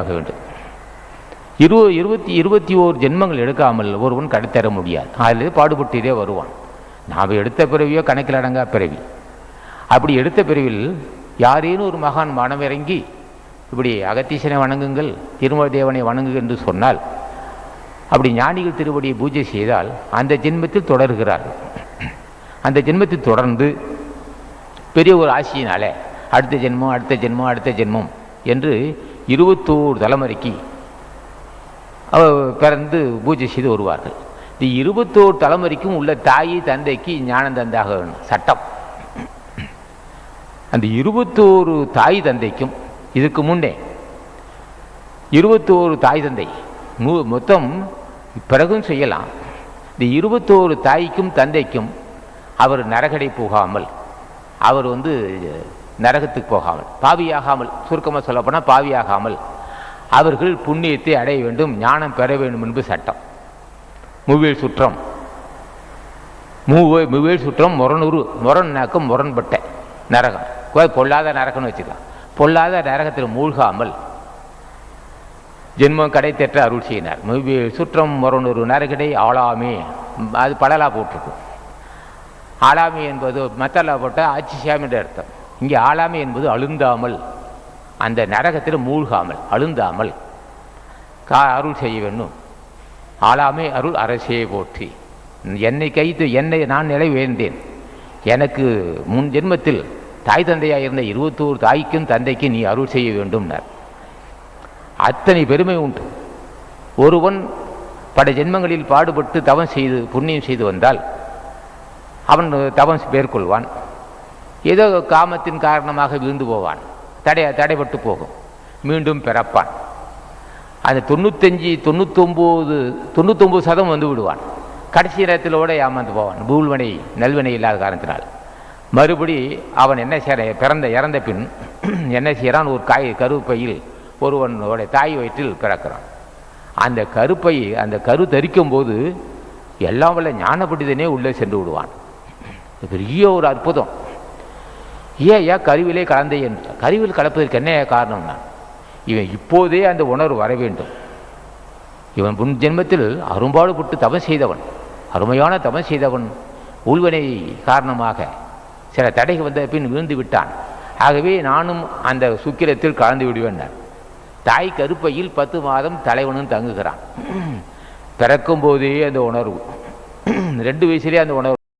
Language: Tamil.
ஆக வேண்டும். இரு இருபத்தி இருபத்தி ஓர் ஜென்மங்கள் எடுக்காமல் ஒருவன் கடைத்தர முடியாது. அதில் பாடுபட்டே வருவான். நாம் எடுத்த பிறவியோ கணக்கில் அடங்கா பிறவி. அப்படி எடுத்த பிறவில் யாரேனும் ஒரு மகான் மனமிறங்கி இப்படி அகத்தீசனை வணங்குங்கள் திருமல தேவனை வணங்குங்கள் என்று சொன்னால் அப்படி ஞானிகள் திருவடியை பூஜை செய்தால் அந்த ஜென்மத்தில் தொடர்கிறார். அந்த ஜென்மத்தில் தொடர்ந்து பெரிய ஒரு ஆசியினால அடுத்த ஜென்மம் அடுத்த ஜென்மம் அடுத்த ஜென்மம் என்று இருபத்தோரு தலைமுறைக்கு அவ பிறந்து பூஜை செய்து வருவார்கள். இந்த இருபத்தோரு தலைமுறைக்கும் உள்ள தாய் தந்தைக்கு ஞானம் தந்தாக வேணும். சட்டம். அந்த இருபத்தோரு தாய் தந்தைக்கும் இதுக்கு முன்னே இருபத்தோரு தாய் தந்தை நூ மொத்தம் பிறகும் செய்யலாம். இந்த இருபத்தோரு தாய்க்கும் தந்தைக்கும் அவர் நரகடை போகாமல் அவர் வந்து நரகத்துக்கு போகாமல் பாவியாகாமல் சுருக்கமாக சொல்லப்போனால் பாவியாகாமல் அவர்கள் புண்ணியத்தை அடைய வேண்டும் ஞானம் பெற வேண்டும் என்பது சட்டம். மூவேல் சுற்றம் மூவே மூவேல் சுற்றம் முரணூறு முரண்னாக்கம் முரண்பட்ட நரகம். பொல்லாத நரகம்னு வச்சுக்கலாம். பொல்லாத நரகத்தில் மூழ்காமல் ஜென்மம் கடை தெற்ற அருள் செய்யினார். மூவேல் சுற்றம் முரணூறு நரகடை ஆளாமே. அது படலா போட்டிருக்கும். ஆளாமை என்பது மத்தலா போட்டால் ஆட்சிசாமி என்ற அர்த்தம். இங்கே ஆளாமை என்பது அழுந்தாமல் அந்த நரகத்தில் மூழ்காமல் அழுந்தாமல் கா அருள் செய்ய வேண்டும். ஆளாமை அருள் அரசே போற்றி. என்னை கைத்து என்னை நான் நிலை வேண்டேன் எனக்கு முன் ஜென்மத்தில் தாய் தந்தையாக இருந்த இருபத்தோரு தாய்க்கும் தந்தைக்கும் நீ அருள் செய்ய வேண்டும்னார். அத்தனை பெருமை உண்டு. ஒருவன் பல ஜென்மங்களில் பாடுபட்டு தவம் செய்து புண்ணியம் செய்து வந்தால் அவன் தவம் மேற்கொள்வான். ஏதோ காமத்தின் காரணமாக விழுந்து போவான். தடை தடைப்பட்டு போகும். மீண்டும் பிறப்பான். அந்த தொண்ணூத்தஞ்சு தொண்ணூத்தொம்போது தொண்ணூத்தொம்பது சதம் வந்து விடுவான். கடைசி நேரத்திலோட ஏமாந்து போவான். பூல்வனை நல்வினை இல்லாத காரணத்தினால். மறுபடி அவன் என்ன செய்ய பிறந்த இறந்த பின் என்ன செய்கிறான் ஒரு காய் கருப்பையில் ஒருவனுடைய தாய் வயிற்றில் பிறக்கிறான். அந்த கருப்பை அந்த கரு தரிக்கும் போது எல்லாம் வல்ல ஞானபட்டிதனே உள்ளே சென்று விடுவான். பெரிய ஒரு அற்புதம். ஏயா கருவிலே கலந்தே என்று கருவில் கலப்பதற்கு என்ன காரணம்னா இவன் இப்போதே அந்த உணர்வு வர வேண்டும். இவன் முன் ஜென்மத்தில் அரும்பாடுபட்டு தவம் செய்தவன். அருமையான தவம் செய்தவன். உள்வனை காரணமாக சில தடைகள் வந்த பின் விழுந்து விட்டான். ஆகவே நானும் அந்த சுக்கிரத்தில் கலந்து விடுவேன். தாய் கருப்பையில் பத்து மாதம் தலைவனும் தங்குகிறான். பிறக்கும் போதே அந்த உணர்வு. ரெண்டு வயசுலேயே அந்த உணர்வு